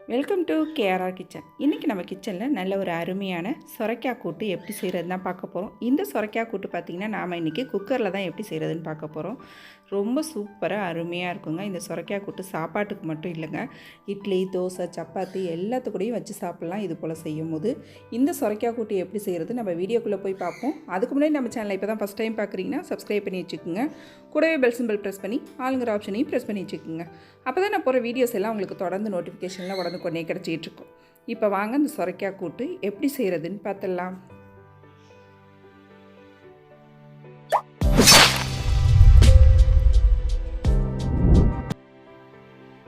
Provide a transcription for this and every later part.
Welcome to KRR kitchen இன்றைக்கி நம்ம கிச்சனில் நல்ல ஒரு அருமையான சொரைக்காய் கூட்டு எப்படி செய்கிறது தான் பார்க்க போகிறோம் இந்த சொரைக்காய் கூட்டு பார்த்திங்கன்னா நாம் இன்றைக்கி குக்கரில் தான் எப்படி செய்கிறதுன்னு பார்க்க போகிறோம் ரொம்ப சூப்பராக அருமையாக இருக்குங்க. இந்த சொரைக்காய் கூட்டு சாப்பாட்டுக்கு மட்டும் இல்லைங்க. இட்லி தோசை சப்பாத்தி எல்லாத்துக்கூடையும் வச்சு சாப்பிட்லாம் இது போல் செய்யும் போது இந்த சொரைக்காய் கூட்டு எப்படி செய்கிறது நம்ம வீடியோக்குள்ளே போய் பார்ப்போம். அதுக்கு முன்னாடி நம்ம சேனலை இப்போ தான் ஃபஸ்ட் டைம் பார்க்குறீங்கன்னா சப்ஸ்கிரைப் பண்ணி வச்சுக்கோங்க. கூடவே பெல் சிம்பிள் ப்ரெஸ் பண்ணி ஆளுங்கிற ஆப்ஷனையும் ப்ரெஸ் பண்ணி வச்சுக்கோங்க. அப்போ தான் நான் போகிற வீடியோஸ் எல்லாம் உங்களுக்கு தொடர்ந்து நோட்டிஃபிகேஷனில் உடனுக்குடனே கிடச்சிட்டு இருக்கும். இப்போ வாங்க இந்த சொரைக்காய் கூட்டு எப்படி செய்கிறதுன்னு பார்த்துடலாம்.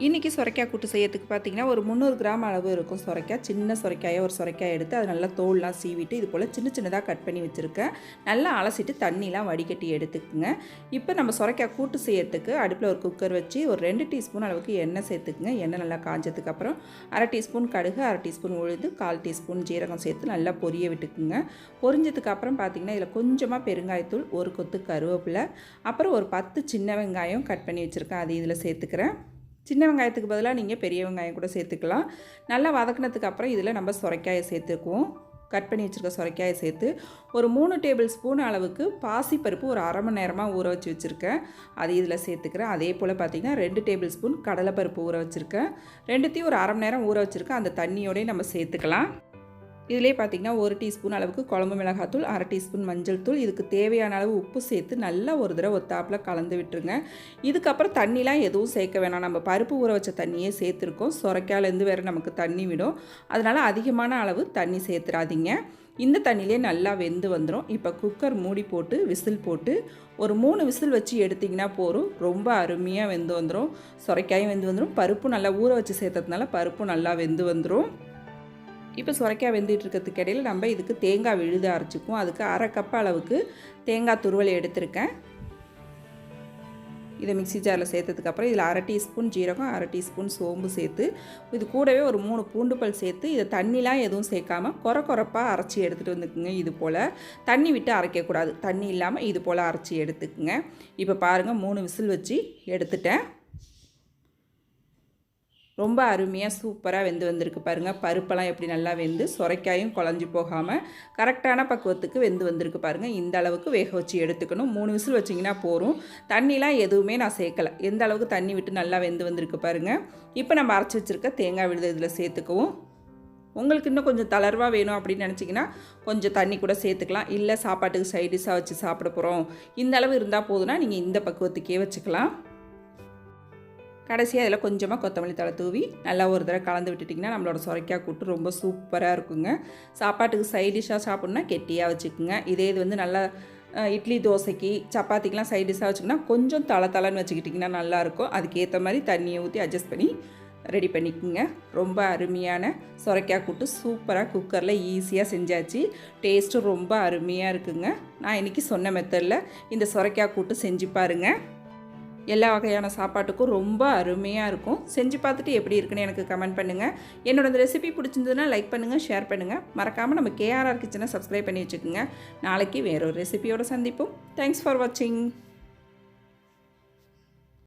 இன்றைக்கி சுரைக்காய் கூட்டு செய்யறதுக்கு பார்த்தீங்கன்னா ஒரு முந்நூறு கிராம் அளவு இருக்கும் சுரைக்காய். சின்ன சுரைக்காயை ஒரு சுரைக்காய் எடுத்து அது நல்லா தோல்லாம் சீவிட்டு இது போல் சின்ன சின்னதாக கட் பண்ணி வச்சுருக்கேன். நல்லா அலசிட்டு தண்ணிலாம் வடிகட்டி எடுத்துக்குங்க. இப்போ நம்ம சுரைக்காய் கூட்டு செய்யறதுக்கு அடுப்பில் ஒரு குக்கர் வச்சு ஒரு ரெண்டு டீஸ்பூன் அளவுக்கு எண்ணெய் சேர்த்துக்குங்க. எண்ணெய் நல்லா காஞ்சதுக்கு அப்புறம் அரை டீஸ்பூன் கடுகு அரை டீஸ்பூன் உழுது கால் டீஸ்பூன் ஜீரகம் சேர்த்து நல்லா பொரிய விட்டுக்குங்க. பொரிஞ்சதுக்கு அப்புறம் இதில் கொஞ்சமாக பெருங்காயத்தூள் ஒரு கொத்து கருவேப்பிலை அப்புறம் ஒரு பத்து சின்ன வெங்காயம் கட் பண்ணி வச்சுருக்கேன். அது இதில் சேர்த்துக்கிறேன். சின்ன வெங்காயத்துக்கு பதிலாக நீங்கள் பெரிய வெங்காயம் கூட சேர்த்துக்கலாம். நல்லா வதக்கினதுக்கு அப்புறம் இதில் நம்ம சுரைக்காயை சேர்த்துக்குவோம். கட் பண்ணி வச்சுருக்க சுரைக்காயை சேர்த்து ஒரு மூணு டேபிள் ஸ்பூன் அளவுக்கு பாசிப்பருப்பு ஒரு அரை மணி நேரமாக ஊற வச்சு வச்சுருக்கேன். அது இதில் சேர்த்துக்கிறேன். அதே போல் பார்த்திங்கன்னா ரெண்டு டேபிள் ஸ்பூன் கடலைப்பருப்பு ஊற வச்சுருக்கேன். ரெண்டுத்தையும் ஒரு அரை மணி நேரம் ஊற வச்சுருக்கேன். அந்த தண்ணியோடய நம்ம சேர்த்துக்கலாம். இதிலே பார்த்திங்கன்னா ஒரு டீஸ்பூன் அளவுக்கு குழம்பு மிளகாத்தூள் அரை டீஸ்பூன் மஞ்சள் தூள். இதுக்கு தேவையான அளவு உப்பு சேர்த்து நல்லா ஒரு தடவை ஒத்தாப்பில் கலந்து விட்டுருங்க. இதுக்கப்புறம் தண்ணிலாம் எதுவும் சேர்க்க வேணாம். நம்ம பருப்பு ஊற வச்ச தண்ணியே சேர்த்துருக்கோம். சொரைக்காலேருந்து வேறு நமக்கு தண்ணி விடும். அதனால் அதிகமான அளவு தண்ணி சேர்த்துறாதீங்க இந்த தண்ணியிலே நல்லா வெந்து வந்துடும் இப்போ குக்கர் மூடி போட்டு விசில் போட்டு ஒரு மூணு விசில் வச்சு எடுத்திங்கன்னா போதும். ரொம்ப அருமையாக வெந்து வந்துடும் சொரைக்காயும் வெந்து வந்துடும் பருப்பு நல்லா ஊற வச்சு சேர்த்ததுனால பருப்பு நல்லா வெந்து வந்துடும் இப்போ சுரைக்காய் வெந்துட்டு இருக்கிறதுக்கு இடையில் நம்ம இதுக்கு தேங்காய் விழுது அரைச்சிக்குவோம். அதுக்கு அரை கப் அளவுக்கு தேங்காய் துருவல் எடுத்திருக்கேன். இதை மிக்சி ஜாரில் சேர்த்ததுக்கப்புறம் இதில் அரை டீஸ்பூன் ஜீரகம் அரை டீஸ்பூன் சோம்பு சேர்த்து இது கூடவே ஒரு மூணு பூண்டுப்பல் சேர்த்து இதை தண்ணிலாம் எதுவும் சேர்க்காமல் குறை குறைப்பாக அரைச்சி எடுத்துகிட்டு வந்துக்குங்க இது போல். தண்ணி விட்டு அரைக்கக்கூடாது தண்ணி இல்லாமல் இது போல் அரைச்சி எடுத்துக்குங்க. இப்போ பாருங்கள் மூணு விசில் வச்சு எடுத்துட்டேன். ரொம்ப அருமையாக சூப்பராக வெந்து வந்திருக்கு பாருங்கள் பருப்பெல்லாம் எப்படி நல்லா வெந்து சுரைக்காயும் குழஞ்சி போகாமல் கரெக்டான பக்குவத்துக்கு வெந்து வந்திருக்கு பாருங்கள் இந்த அளவுக்கு வேக வச்சு எடுத்துக்கணும். மூணு விசில் வச்சிங்கன்னா போகும் தண்ணிலாம் எதுவுமே நான் சேர்க்கலை. எந்த அளவுக்கு தண்ணி விட்டு நல்லா வெந்து வந்திருக்கு பாருங்கள் இப்போ நம்ம அரைச்சி வச்சுருக்க தேங்காய் விழுது இதில் சேர்த்துக்கவும். உங்களுக்கு இன்னும் கொஞ்சம் தளர்வாக வேணும் அப்படின்னு நினச்சிங்கன்னா கொஞ்சம் தண்ணி கூட சேர்த்துக்கலாம். இல்லை சாப்பாட்டுக்கு சைடிஷாக வச்சு சாப்பிட போகிறோம் இந்த அளவு இருந்தால் போதுன்னா நீங்கள் இந்த பக்குவத்துக்கே வச்சுக்கலாம். கடைசியாக அதில் கொஞ்சமாக கொத்தமல்லி தலை தூவி நல்லா ஒரு தடவை கலந்து விட்டுட்டிங்கன்னா நம்மளோட சுரைக்காய் கூட்டு ரொம்ப சூப்பராக இருக்குங்க. சாப்பாட்டுக்கு சைட் டிஷ்ஷாக சாப்பிட்ணுன்னா கெட்டியாக வச்சுக்கோங்க. இதே இது வந்து நல்லா இட்லி தோசைக்கு சப்பாத்திக்கெலாம் சைட் டிஷ்ஷாக வச்சுக்கினா கொஞ்சம் தலை தலைன்னு வச்சுக்கிட்டிங்கன்னா நல்லாயிருக்கும் அதுக்கேற்ற மாதிரி தண்ணியை ஊற்றி அட்ஜஸ்ட் பண்ணி ரெடி பண்ணிக்கோங்க. ரொம்ப அருமையான சுரைக்காய் கூட்டு சூப்பராக குக்கரில் ஈஸியாக செஞ்சாச்சு. டேஸ்ட்டும் ரொம்ப அருமையாக இருக்குங்க. நான் இன்றைக்கி சொன்ன மெத்தடில் இந்த சுரைக்காய் கூட்டு செஞ்சு பாருங்கள் எல்லா வகையான சாப்பாட்டுக்கும் ரொம்ப அருமையாக இருக்கும். செஞ்சு பார்த்துட்டு எப்படி இருக்குன்னு எனக்கு கமெண்ட் பண்ணுங்கள் என்னோட இந்த ரெசிபி பிடிச்சிருந்ததுன்னா லைக் பண்ணுங்கள் ஷேர் பண்ணுங்கள் மறக்காமல் நம்ம கேஆர்ஆர் கிச்சனை சப்ஸ்கிரைப் பண்ணி வச்சுக்கோங்க. நாளைக்கு வேறொரு ரெசிபியோடு சந்திப்போம். தேங்க்ஸ் ஃபார் வாட்சிங்